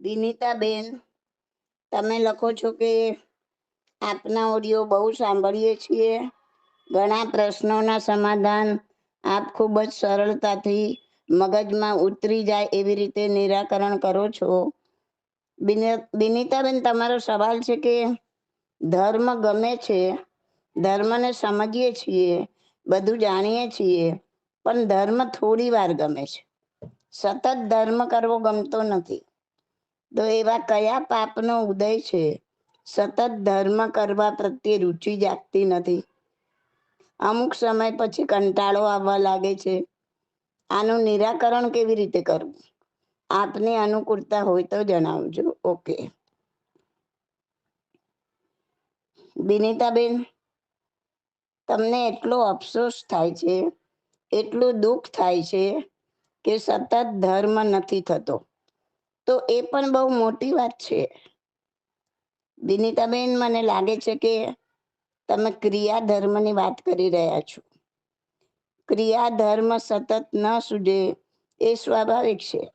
વિનીતાબેન તમે લખો છો કે આપના ઓડિયો બહુ સાંભળીએ છીએ. ઘણા પ્રશ્નોના સમાધાન આપ ખૂબ જ સરળતાથી મગજમાં ઉતરી જાય એવી રીતે નિરાકરણ કરો છો. બિન- બિનિતાબેન તમારો સવાલ છે કે ધર્મ ગમે છે? ધર્મને સમજીએ છીએ, બધું જાણીએ છીએ, પણ ધર્મ થોડી વાર ગમે છે. સતત ધર્મ કરવો ગમતો નથી. તો એવા કયા પાપનો ઉદય છે? સતત ધર્મ કરવા પ્રત્યે રુચિ જાગતી નથી. અમુક સમય પછી કંટાળો આવવા લાગે છે. આનું નિરાકરણ કેવી રીતે કરવું? આપની અનુકૂળતા હોય તો જણાવજો. ઓકે બિનિતાબેન, તમને એટલો અફસોસ થાય છે, એટલું દુઃખ થાય છે કે સતત ધર્મ નથી થતો. તો એ પણ બહુ મોટી વાત છે. બિનિતાબેન મને લાગે છે કે તમે ક્રિયા ધર્મની વાત કરી રહ્યા છો. ક્રિયા ધર્મ સતત ન સુજે એ સ્વાભાવિક છે.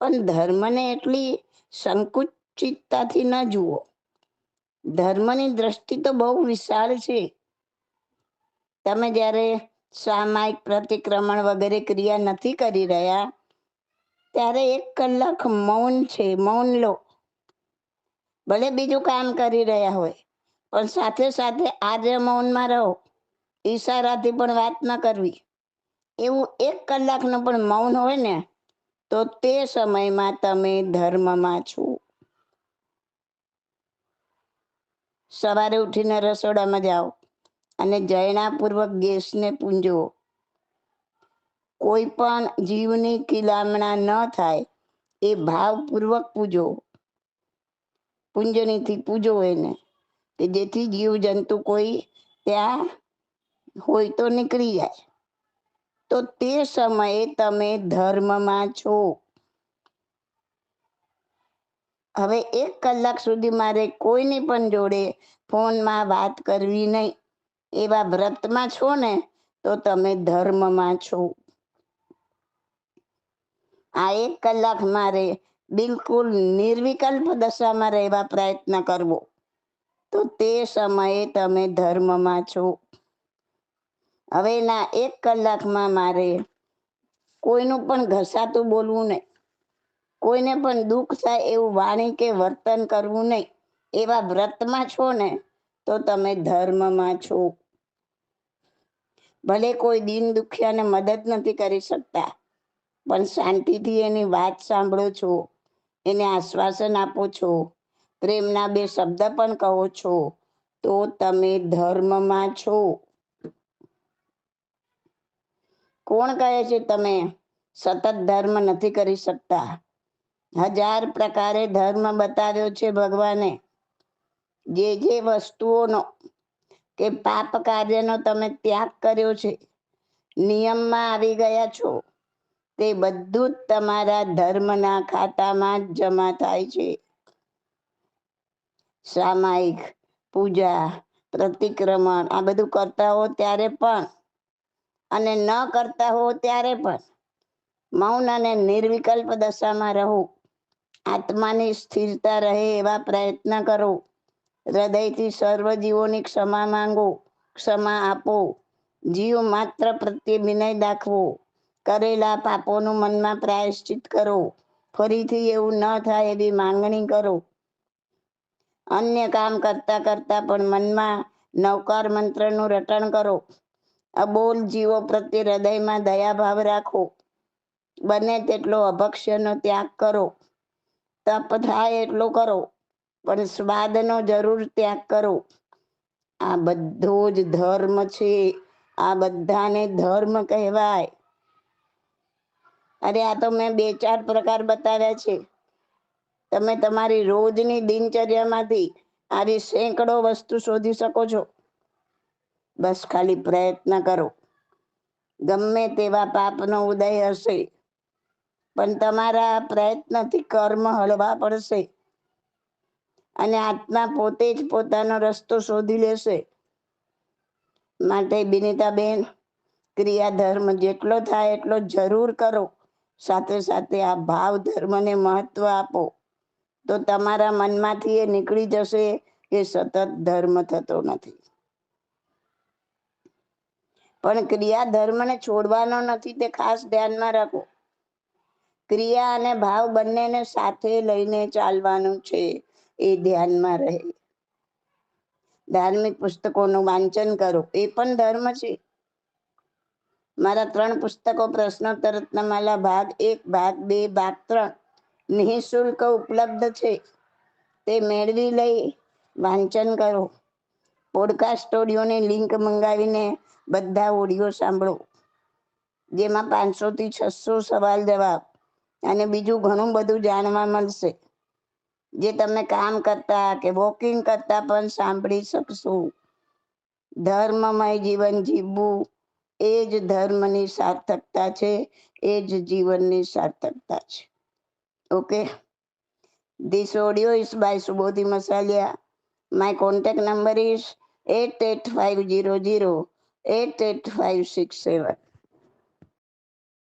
પણ ધર્મને એટલી સંકુચિતતાથી ન જુઓ. ધર્મની દ્રષ્ટિ તો બહુ વિશાળ છે. તમે જ્યારે સામાયિક પ્રતિક્રમણ વગેરે ક્રિયા નથી કરી રહ્યા ત્યારે એક કલાક મૌન છે, મૌન લો. ભલે બીજું કામ કરી રહ્યા હોય, પણ સાથે સાથે આજે મૌનમાં રહો. ઈશારાથી પણ વાત ન કરવી. એવું એક કલાકનું પણ મૌન હોય ને, તો તે સમયમાં તમે ધર્મમાં છો. સવારે ઉઠીને રસોડામાં જાઓ અને જયણાપૂર્વક ગેસને પૂંજો કોઈ પણ જીવની કિલામણા ન થાય, એ ભાવપૂર્વક પૂજો. પૂંજનીથી પૂજો એને. કે જેથી જીવ જંતુ કોઈ ત્યાં હોય તો નીકળી જાય. તો તે સમયે તમે ધર્મમાં છો. હવે એક કલાક સુધી મારે કોઈની પણ જોડે ફોનમાં વાત કરવી નહીં. એવા વ્રતમાં છો ને, તો તમે ધર્મમાં છો. આ એક કલાક મારે બિલકુલ નિર્વિકલ્પ દશામાં રહેવા પ્રયત્ન કરવો. તો તે સમયે તમે ધર્મમાં છો. હવેના એક કલાકમાં મારે કોઈનું પણ ઘસાતું બોલવું નહીં. કોઈને પણ દુઃખ થાય એવું વાણી કે વર્તન કરવું નહીં. એવા વ્રતમાં છો ને, તો તમે ધર્મમાં છો. ભલે કોઈ દિન દુખિયાને મદદ નથી કરી શકતા. પણ શાંતિથી એની વાત સાંભળો છો, એને આશ્વાસન આપો છો, પ્રેમના બે શબ્દ પણ કહો છો, તો તમે ધર્મમાં છો. કોણ કહે છે તમે? સતત ધર્મ નથી કરી શકતા. હજાર પ્રકારે ધર્મ બતાવ્યો છે ભગવાને. જે જે વસ્તુઓનો કે પાપ કાર્યનો તમે ત્યાગ કર્યો છે, નિયમમાં આવી ગયા છો. તે બધું જ તમારા ધર્મના ખાતામાં જ જમા થાય છે. સામાયિક, પૂજા, પ્રતિક્રમણ, આ બધું કરતા હો ત્યારે પણ અને ન કરતા હો ત્યારે પણ. મૌન અને નિર્વિકલ્પ દશામાં રહો. આત્માની સ્થિરતા રહે એવા પ્રયત્ન કરો. હૃદયથી સર્વ જીવોની ક્ષમા માંગો, ક્ષમા આપો. જીવ માત્ર પ્રત્યે વિનય દાખવો. કરેલા પાપોનું મનમાં પ્રાયશ્ચિત કરો. ફરીથી એવું ન થાય એવી માંગણી કરો. અન્ય કામ કરતા કરતા પણ મનમાં નવકાર મંત્રનું રટણ કરો. અબોલ જીવો પ્રત્યે હૃદયમાં દયાભાવ રાખો. બને તેટલો અભક્ષ્યનો ત્યાગ કરો. તપ થાય એટલો કરો, પણ સ્વાદનો જરૂર ત્યાગ કરો. આ બધો જ ધર્મ છે. આ બધાને ધર્મ કહેવાય. અરે આ તો મેં બે ચાર પ્રકાર બતાવ્યા છે. તમે તમારી રોજની દિનચર્યામાંથી આવી સેંકડો વસ્તુ શોધી શકો છો. બસ ખાલી પ્રયત્ન કરો. ગમે તેવા પાપનો ઉદય હશે. પણ તમારા પ્રયત્નથી કર્મ હળવા પડશે. અને આત્મા પોતે જ પોતાનો રસ્તો શોધી લેશે. માટે બિનિતાબેન ક્રિયા ધર્મ જેટલો થાય એટલો જરૂર કરો. સાથે સાથે આ ભાવ ધર્મને મહત્વ આપો. તો તમારા મનમાંથી એ નીકળી જશે એ સતત ધર્મ થતો નથી. પણ ક્રિયા ધર્મને છોડવાનો નથી તે ખાસ ધ્યાનમાં રાખો. ક્રિયા અને ભાવ બંનેને સાથે લઈને ચાલવાનું છે એ ધ્યાનમાં રહે. ધાર્મિક પુસ્તકોનું વાંચન કરો, એ પણ ધર્મ છે. મારા ત્રણ પુસ્તકો પ્રશ્નોત્તર રત્નમાલા ભાગ એક, ભાગ બે, ભાગ ત્રણ નિઃશુલ્ક ઉપલબ્ધ છે. તે મેળવી લઈ વાંચન કરો. પોડકાસ્ટ ઓડિયોની લિંક મંગાવીને બધા ઓડિયો સાંભળો, જેમાં પાંચસો થી છસો સવાલ જવાબ અને બીજું ઘણું બધું જાણવા મળશે. જે તમે કામ કરતા કે વોકિંગ કરતા પણ સાંભળી શકશો. ધર્મમય જીવન જીવવું એ જ ધર્મની સાર્થકતા છે, એ જ જીવનની સાર્થકતા છે. Okay this audio is by Subodhi Masaliya my contact number is eight eight five zero zero eight eight five six seven